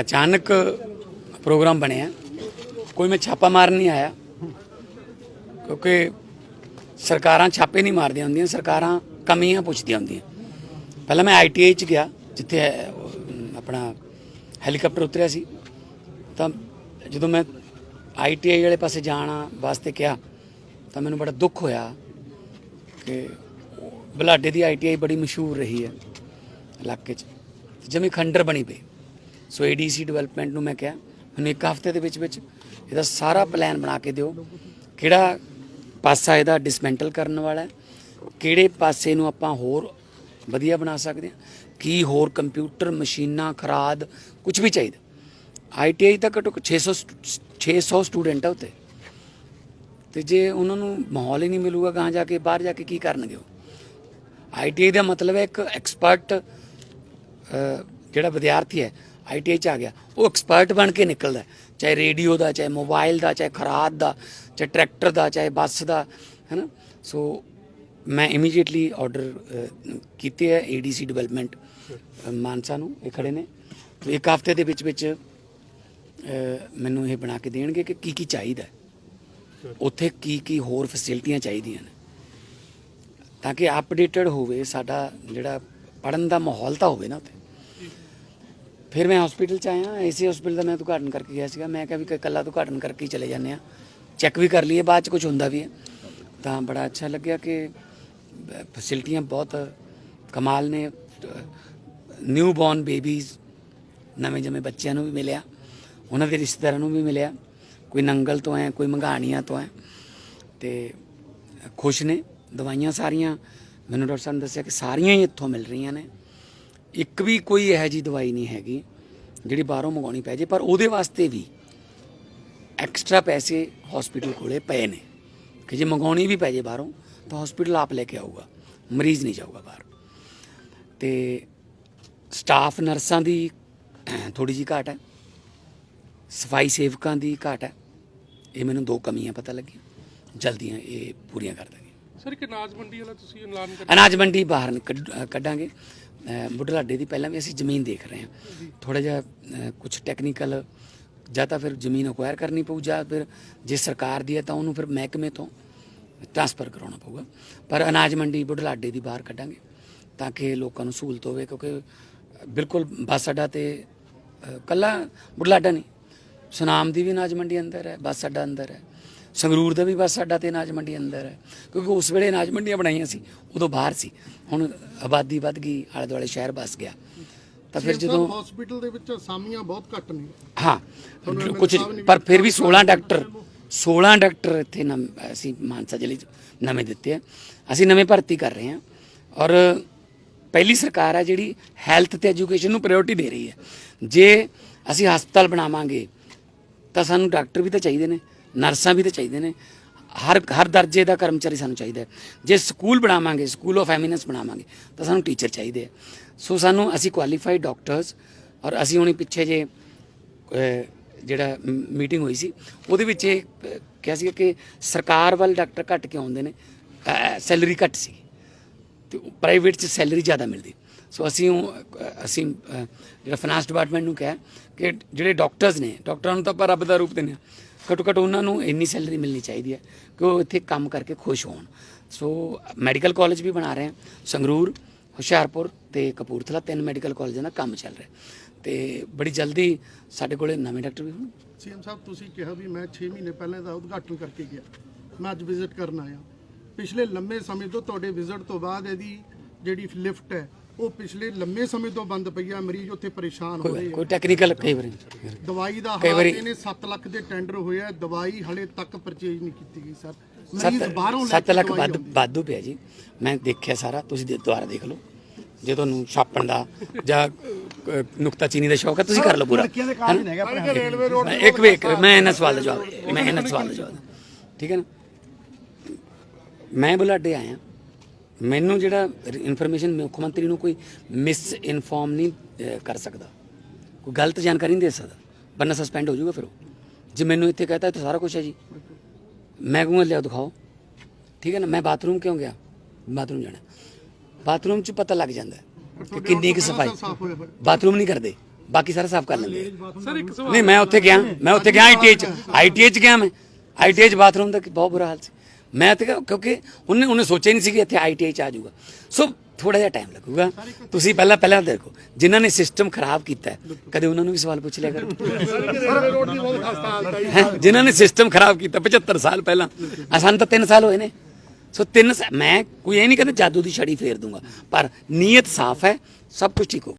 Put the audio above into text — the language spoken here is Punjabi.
ਅਚਾਨਕ ਪ੍ਰੋਗਰਾਮ ਬਣਿਆ। ਕੋਈ ਮੈਂ ਛਾਪਾ ਮਾਰਨ ਨਹੀਂ ਆਇਆ। ਕਿਉਂਕਿ ਸਰਕਾਰਾਂ ਛਾਪੇ ਨਹੀਂ ਮਾਰਦੀਆਂ ਹੁੰਦੀਆਂ, ਸਰਕਾਰਾਂ ਕਮੀਆਂ ਪੁੱਛਦੀਆਂ ਹੁੰਦੀਆਂ। ਪਹਿਲਾਂ ਮੈਂ ਆਈਟੀਆਈ ਚ ਗਿਆ, ਜਿੱਥੇ ਆਪਣਾ ਹੈਲੀਕਾਪਟਰ ਉਤਰਿਆ ਸੀ। ਤਾਂ ਜਦੋਂ ਮੈਂ ਆਈਟੀਆਈ ਵਾਲੇ ਪਾਸੇ ਜਾਣਾ ਵਾਸਤੇ ਕਿਹਾ, ਤਾਂ ਮੈਨੂੰ ਬੜਾ ਦੁੱਖ ਹੋਇਆ ਕਿ ਬਲਾਡੇ ਦੀ ਆਈਟੀਆਈ ਬੜੀ ਮਸ਼ਹੂਰ ਰਹੀ ਹੈ ਇਲਾਕੇ 'ਚ। ਜਮੀ ਖੰਡਰ ਬਣੀ ਪਈ। ਸੋ ਏਡੀਸੀ ਡਿਵੈਲਪਮੈਂਟ ਨੂੰ ਮੈਂ ਕਿਹਾ, ਮੈਨੂੰ ਇੱਕ ਹਫ਼ਤੇ ਦੇ ਵਿੱਚ ਵਿੱਚ ਇਹਦਾ ਸਾਰਾ ਪਲਾਨ ਬਣਾ ਕੇ ਦਿਓ। ਕਿਹੜਾ ਪਾਸਾ ਇਹਦਾ ਡਿਸਮੈਂਟਲ ਕਰਨ ਵਾਲਾ ਹੈ? ਕਿਹੜੇ ਪਾਸੇ ਨੂੰ ਆਪਾਂ ਹੋਰ ਵਧੀਆ ਬਣਾ ਸਕਦੇ ਹਾਂ? ਕੀ ਹੋਰ ਕੰਪਿਊਟਰ ਮਸ਼ੀਨਾਂ, ਖਰਾਦ ਕੁਝ ਵੀ ਚਾਹੀਦਾ? ਆਈਟੀਆਈ ਤਾਂ ਘੱਟੋ ਘੱਟ 600 ਸਟ- 600 ਸਟੂਡੈਂਟ ਆ ਉੱਤੇ ਤੇ ਜੇ ਉਹਨਾਂ ਨੂੰ ਮਾਹੌਲ ਹੀ ਨਹੀਂ ਮਿਲੂਗਾ ਗਾਂ ਜਾ ਕੇ, ਬਾਹਰ ਜਾ ਕੇ ਕੀ ਕਰਨਗੇ ਉਹ? ਆਈਟੀਆਈ ਦਾ ਮਤਲਬ ਹੈ ਇੱਕ ਐਕਸਪਰਟ ਜਿਹੜਾ ਵਿਦਿਆਰਥੀ ਹੈ ਆਈਟੀਆਈ ਚ ਆ ਗਿਆ। ਉਹ ਐਕਸਪਰਟ ਬਣ ਕੇ ਨਿਕਲਦਾ ਚਾਹੇ ਰੇਡੀਓ ਦਾ, ਚਾਹੇ ਮੋਬਾਈਲ ਦਾ, ਚਾਹੇ ਖਰਾਦ ਦਾ, ਚਾਹੇ ਟਰੈਕਟਰ ਦਾ, ਚਾਹੇ ਬੱਸ ਦਾ, ਹੈਨਾ? ਸੋ ਮੈਂ ਇਮੀਡੀਏਟਲੀ ਆਰਡਰ ਕੀਤੇ ਹੈ ਏਡੀਸੀ ਡਿਵੈਲਪਮੈਂਟ ਮਾਨਸਾ ਨੂੰ। ਇਹ ਖੜੇ ਨੇ। ਇੱਕ ਹਫ਼ਤੇ ਦੇ ਵਿੱਚ ਵਿੱਚ ਮੈਨੂੰ ਇਹ ਬਣਾ ਕੇ ਦੇਣਗੇ ਕਿ ਕੀ ਕੀ ਚਾਹੀਦਾ ਉੱਥੇ ਕੀ ਕੀ ਹੋਰ ਫੈਸਿਲਿਟੀਆਂ ਚਾਹੀਦੀਆਂ ਨੇ। ਤਾਂ ਕਿ ਅਪਡੇਟਡ ਹੋਵੇ ਸਾਡਾ ਜਿਹੜਾ ਪੜਨ ਦਾ ਮਾਹੌਲ ਤਾਂ ਹੋਵੇ ਨਾ ਉੱਥੇ। ਫਿਰ ਮੈਂ ਹਸਪੀਟਲ ਚ ਆਇਆ ਏਸੀ ਹਸਪੀਟਲ ਦਾ ਮੈਂ ਉਦਘਾਟਨ ਕਰਕੇ ਗਿਆ ਸੀਗਾ। ਮੈਂ ਕਿਹਾ ਵੀ ਇਕੱਲਾ ਉਦਘਾਟਨ ਕਰਕੇ ਹੀ ਚਲੇ ਜਾਂਦੇ ਆ ਚੈੱਕ ਵੀ ਕਰ ਲਈਏ, ਬਾਅਦ ਚ ਕੁਝ ਹੁੰਦਾ ਵੀ ਹੈ। ਤਾਂ ਬੜਾ ਅੱਛਾ ਲੱਗਿਆ ਕਿ ਫੈਸਿਲਿਟੀਆਂ ਬਹੁਤ ਕਮਾਲ ਨੇ। ਨਿਊ ਬੌਰਨ ਬੇਬੀਜ਼ ਨਵੇਂ ਜੰਮੇ ਬੱਚਿਆਂ ਨੂੰ ਵੀ ਮਿਲਿਆ। ਉਹਨਾਂ ਦੇ ਰਿਸ਼ਤੇਦਾਰਾਂ ਨੂੰ ਵੀ ਮਿਲਿਆ। ਕੋਈ ਨੰਗਲ ਤੋਂ ਹੈ, ਕੋਈ ਮੰਗਾਣੀਆਂ ਤੋਂ ਹੈ। ਤੇ ਖੁਸ਼ ਨੇ, ਦਵਾਈਆਂ ਸਾਰੀਆਂ। ਮੈਨੂੰ ਡਾਕਟਰ ਸਾਹਿਬ ਨੇ ਦੱਸਿਆ ਕਿ ਸਾਰੀਆਂ ਹੀ ਇੱਥੋਂ ਮਿਲ ਰਹੀਆਂ ਨੇ। ਇੱਕ ਵੀ ਕੋਈ ਇਹੋ ਜੀ ਦਵਾਈ ਨਹੀਂ ਹੈਗੀ ਜਿਹੜੀ ਬਾਹਰੋਂ ਮੰਗਾਉਣੀ ਪੈ ਜੇ ਪਰ ਉਹਦੇ ਵਾਸਤੇ ਵੀ ਐਕਸਟਰਾ ਪੈਸੇ ਹਸਪੀਟਲ ਕੋਲੇ ਪਏ ਨੇ ਕਿ ਜੇ ਮੰਗਾਉਣੀ ਵੀ ਪੈ ਜੇ ਬਾਹਰੋਂ ਤਾਂ ਹਸਪੀਟਲ ਆਪ ਲੈ ਕੇ ਆਊਗਾ ਮਰੀਜ਼ ਨਹੀਂ ਜਾਊਗਾ ਬਾਹਰ। ਤੇ ਸਟਾਫ ਨਰਸਾਂ ਦੀ ਥੋੜੀ ਜੀ ਘਾਟ ਹੈ ਸਫ਼ਾਈ ਸੇਵਕਾਂ ਦੀ ਘਾਟ ਹੈ ਇਹ ਮੈਨੂੰ ਦੋ ਕਮੀਆਂ ਪਤਾ ਲੱਗੀਆਂ ਜਲਦੀਆਂ ਇਹ ਪੂਰੀਆਂ ਕਰ ਦਾਂਗੇ। ਸਰ ਇੱਕ ਅਨਾਜ ਮੰਡੀ ਵਾਲਾ ਤੁਸੀਂ ਐਲਾਨ ਕਰ ਅਨਾਜ ਮੰਡੀ ਬਾਹਰ ਕੱਢ- ਕੱਢਾਂਗੇ। ਬੁਢਲਾਡੇ ਦੀ ਪਹਿਲਾਂ ਵੀ ਅਸੀਂ ਜ਼ਮੀਨ ਦੇਖ ਰਹੇ ਹਾਂ। ਥੋੜਾ ਜਿਹਾ ਕੁਝ ਟੈਕਨੀਕਲ ਜਾਂ ਤਾਂ ਫਿਰ ਜ਼ਮੀਨ ਅਕਵਾਇਰ ਕਰਨੀ ਪਊ ਜਾਂ ਫਿਰ ਜੇ ਸਰਕਾਰ ਦੀ ਹੈ ਤਾਂ ਉਹਨੂੰ ਫਿਰ ਮਹਿਕਮੇ ਤੋਂ ਟ੍ਰਾਂਸਫਰ ਕਰਾਉਣਾ ਪਊਗਾ। ਪਰ ਅਨਾਜ ਮੰਡੀ ਬੁਢਲਾਡੇ ਦੀ ਬਾਹਰ ਕੱਢਾਂਗੇ ਤਾਂ ਕਿ ਲੋਕਾਂ ਨੂੰ ਸਹੂਲਤ ਹੋਵੇ ਕਿਉਂਕਿ ਬਿਲਕੁਲ ਬੱਸ ਅੱਡਾ ਤੇ ਅ, ਕੱਲਾ ਬੁਢਲਾਡਾ ਨਹੀਂ ਸੁਨਾਮ ਦੀ ਵੀ ਅਨਾਜ ਮੰਡੀ ਅੰਦਰ ਹੈ ਬੱਸ ਅੱਡਾ ਅੰਦਰ ਹੈ। ਸੰਗਰੂਰ ਦਾ ਵੀ ਬੱਸ ਅੱਡਾ ਤੇ ਅਨਾਜ ਮੰਡੀ ਅੰਦਰ ਹੈ। ਕਿਉਂਕਿ ਉਸ ਵੇਲੇ ਅਨਾਜ ਮੰਡੀਆਂ ਬਣਾਈਆਂ ਸੀ ਉਦੋਂ ਬਾਹਰ ਸੀ। ਹੁਣ ਆਬਾਦੀ ਵੱਧ ਗਈ ਆਲੇ ਦੁਆਲੇ ਸ਼ਹਿਰ ਬਸ ਗਿਆ। ਤਾਂ ਫਿਰ ਜਦੋਂ ਹਸਪੀਟਲ ਦੇ ਵਿੱਚ ਅਸਾਮੀਆਂ ਬਹੁਤ ਘੱਟ ਨੇ। ਹਾਂ ਕੁਝ ਪਰ ਫਿਰ ਵੀ 16 ਡਾਕਟਰ 16 ਡਾਕਟਰ ਇੱਥੇ ਨਮ ਅਸੀਂ ਮਾਨਸਾ ਜ਼ਿਲ੍ਹੇ 'ਚ ਨਵੇਂ ਦਿੱਤੇ ਆ। ਅਸੀਂ ਨਵੇਂ ਭਰਤੀ ਕਰ ਰਹੇ ਹਾਂ। ਔਰ ਪਹਿਲੀ ਸਰਕਾਰ ਹੈ ਜਿਹੜੀ ਹੈਲਥ ਤੇ ਐਜੂਕੇਸ਼ਨ ਨੂੰ ਪ੍ਰਾਇੋਰਟੀ ਦੇ ਰਹੀ ਹੈ। ਜੇ ਅਸੀਂ ਹਸਪਤਾਲ ਬਣਾਵਾਂਗੇ ਤਾਂ ਸਾਨੂੰ ਡਾਕਟਰ ਵੀ ਤਾਂ ਚਾਹੀਦੇ ਨੇ। ਨਰਸਾਂ ਵੀ ਤਾਂ ਚਾਹੀਦੇ ਨੇ। ਹਰ ਹਰ ਦਰਜੇ ਦਾ ਕਰਮਚਾਰੀ ਸਾਨੂੰ ਚਾਹੀਦਾ ਹੈ। ਜੇ ਸਕੂਲ ਬਣਾਵਾਂਗੇ ਸਕੂਲ ਆਫ ਐਮੀਨੈਂਸ ਬਣਾਵਾਂਗੇ ਤਾਂ ਸਾਨੂੰ ਟੀਚਰ ਚਾਹੀਦੇ ਆ ਸੋ ਸਾਨੂੰ ਅਸੀਂ ਕੁਆਲੀਫਾਈਡ ਡਾਕਟਰਸ ਔਰ ਅਸੀਂ ਹੁਣੇ ਪਿੱਛੇ ਜੇ ਜਿਹੜਾ ਮੀਟਿੰਗ ਹੋਈ ਸੀ ਉਹਦੇ ਵਿੱਚ ਇਹ ਕਿਹਾ ਸੀ ਕਿ ਸਰਕਾਰ ਵੱਲ ਡਾਕਟਰ ਘੱਟ ਕਿਉਂ ਆਉਂਦੇ ਨੇ ਸੈਲਰੀ ਘੱਟ ਸੀ। ਤੇ ਪ੍ਰਾਈਵੇਟ 'ਚ ਸੈਲਰੀ ਜ਼ਿਆਦਾ ਮਿਲਦੀ। ਸੋ ਅਸੀਂ ਉਹ, ਅਸੀਂ ਜਿਹੜਾ ਫਾਈਨਾਂਸ ਡਿਪਾਰਟਮੈਂਟ ਨੂੰ ਕਿਹਾ ਕਿ ਜਿਹੜੇ ਡਾਕਟਰਸ ਨੇ ਡਾਕਟਰਾਂ ਨੂੰ ਤਾਂ ਆਪਾਂ ਰੱਬ ਦਾ ਰੂਪ ਦਿੰਦੇ ਹਾਂ। ਘੱਟੋ ਘੱਟ ਉਹਨਾਂ ਨੂੰ ਇੰਨੀ ਸੈਲਰੀ ਮਿਲਣੀ ਚਾਹੀਦੀ ਹੈ ਕਿ ਉਹ ਇੱਥੇ ਕੰਮ ਕਰਕੇ ਖੁਸ਼ ਹੋਣ। ਸੋ ਮੈਡੀਕਲ ਕਾਲਜ ਵੀ ਬਣਾ ਰਹੇ ਹਾਂ, ਸੰਗਰੂਰ, ਹੁਸ਼ਿਆਰਪੁਰ ਤੇ ਕਪੂਰਥਲਾ, ਤਿੰਨ ਮੈਡੀਕਲ ਕਾਲਜਾਂ ਦਾ ਕੰਮ ਚੱਲ ਰਿਹਾ। ਤੇ ਬੜੀ ਜਲਦੀ ਸਾਡੇ ਕੋਲੇ ਨਵੇਂ ਡਾਕਟਰ ਵੀ ਹੋਣ ਸੀਐਮ ਸਾਹਿਬ, ਤੁਸੀਂ ਕਿਹਾ ਵੀ ਮੈਂ 6 ਮਹੀਨੇ ਪਹਿਲਾਂ ਦਾ ਉਦਘਾਟਨ ਕਰਕੇ ਗਿਆ। ਮੈਂ ਅੱਜ ਵਿਜ਼ਿਟ ਕਰਨ ਆਇਆ। ਪਿਛਲੇ ਲੰਮੇ ਸਮੇਂ ਤੋਂ ਤੁਹਾਡੇ ਵਿਜ਼ਿਟ ਤੋਂ ਬਾਅਦ ਇਹਦੀ ਜਿਹੜੀ ਲਿਫਟ ਹੈ ਉਹ ਪਿਛਲੇ ਲੰਮੇ ਸਮੇਂ ਤੋਂ ਬੰਦ ਪਈ ਆ ਮਰੀਜ਼ ਉੱਥੇ ਪਰੇਸ਼ਾਨ ਹੋ ਰਹੇ ਕੋਈ ਆ। ਕੋਈ ਟੈਕਨੀਕਲ ਕਈ ਵਾਰੀ ਦਵਾਈ ਦਾ ਹਾਲ ਇਹਨੇ 7 ਲੱਖ ਦੇ ਟੈਂਡਰ ਹੋਏ ਆ ਦਵਾਈ ਹਲੇ ਤੱਕ ਪਰਚੇਜ ਨਹੀਂ ਕੀਤੀ ਗਈ ਸਰ। ਮਰੀਜ਼ ਬਾਹਰੋਂ ਲੱਖ ਵੱਧ। ਵਾਧੂ ਪਿਆ ਜੀ। ਮੈਂ ਦੇਖਿਆ ਸਾਰਾ ਤੁਸੀਂ ਦੇ- ਦੁਬਾਰਾ ਦੇਖ ਲਓ। ਜੇ ਤੁਹਾਨੂੰ ਛਾਪਣ ਦਾ ਜਾਂ ਨੁਕਤਾ ਚੀਨੀ ਦਾ ਸ਼ੌਕ ਹੈ ਤੁਸੀਂ ਕਰ ਲਓ ਪੂਰਾ। ਇੱਕ ਵੇਖ ਮੈਂ ਇਹਨਾਂ ਸਵਾਲ ਦਾ ਜਵਾਬ ਮੈਂ ਇਹਨਾਂ ਸਵਾਲ ਦਾ ਜਵਾਬ। ਠੀਕ ਹੈ ਨਾ? ਮੈਂ ਬੁਲਾਡੇ ਆਇਆ। ਮੈਨੂੰ ਜਿਹੜਾ ਇਨਫੋਰਮੇਸ਼ਨ ਮੁੱਖ ਮੰਤਰੀ ਨੂੰ ਕੋਈ ਮਿਸ ਇਨਫੋਰਮ ਨਹੀਂ ਕਰ ਸਕਦਾ। ਕੋਈ ਗਲਤ ਜਾਣਕਾਰੀ ਨਹੀਂ ਦੇ ਸਕਦਾ। ਬੰਨਾ ਸਸਪੈਂਡ ਹੋ ਜਾਊਗਾ ਫਿਰ ਉਹ। ਜੇ ਮੈਨੂੰ ਇੱਥੇ ਕਹਤਾ ਤਾਂ ਸਾਰਾ ਕੁਝ ਹੈ ਜੀ। ਮੈਂ ਕਹੂੰਗਾ ਲਿਆ ਦਿਖਾਓ। ਠੀਕ ਹੈ ਨਾ? ਮੈਂ ਬਾਥਰੂਮ ਕਿਉਂ ਗਿਆ? ਬਾਥਰੂਮ ਜਾਣਾ। ਬਾਥਰੂਮ 'ਚ ਪਤਾ ਲੱਗ ਜਾਂਦਾ ਕਿ ਕਿੰਨੀ ਕੁ ਸਫ਼ਾਈ। ਬਾਥਰੂਮ ਨਹੀਂ ਕਰਦੇ। ਬਾਕੀ ਸਾਰਾ ਸਾਫ਼ ਕਰ ਲੈਂਦੇ ਨਹੀਂ, ਮੈਂ ਉੱਥੇ ਗਿਆ। ਮੈਂ ਉੱਥੇ ਗਿਆ ਆਈਟੀਆਈ ਚ। ਆਈਟੀਆਈ ਚ ਗਿਆ ਮੈਂ। ਆਈਟੀਆਈ ਚ ਬਾਥਰੂਮ ਦਾ ਬਹੁਤ ਬੁਰਾ ਹਾਲ ਸੀ। ਮੈਂ ਤਾਂ ਕਿਹਾ- ਕਿਉਂਕਿ ਉਹਨੇ ਉਹਨੇ ਸੋਚਿਆ ਨਹੀਂ ਸੀ ਕਿ ਇੱਥੇ ਆਈਟੀਆਈ ਚ ਆ ਜਾਊਗਾ। ਸੋ ਥੋੜਾ ਜਿਹਾ ਟਾਈਮ ਲੱਗੂਗਾ। ਤੁਸੀਂ ਪਹਿਲਾਂ ਪਹਿਲਾਂ ਦੇਖੋ, ਜਿਨ੍ਹਾਂ ਨੇ ਸਿਸਟਮ ਖਰਾਬ ਕੀਤਾ ਕਦੇ ਉਹਨਾਂ ਨੂੰ ਵੀ ਸਵਾਲ ਪੁੱਛ ਲਿਆ ਕਰੋ। ਜਿਨ੍ਹਾਂ ਨੇ ਸਿਸਟਮ ਖਰਾਬ ਕੀਤਾ 75 ਸਾਲ ਪਹਿਲਾਂ। ਆ ਸਾਨੂੰ ਤਾਂ 3 ਸਾਲ ਹੋਏ ਨੇ। ਸੋ ਤਿੰਨ ਮੈਂ ਕੋਈ ਇਹ ਨਹੀਂ ਕਹਿੰਦਾ ਜਾਦੂ ਦੀ ਛੜੀ ਫੇਰ ਦੂੰਗਾ। ਪਰ ਨੀਅਤ ਸਾਫ਼ ਹੈ, ਸਭ ਕੁਝ ਠੀਕ ਹੋ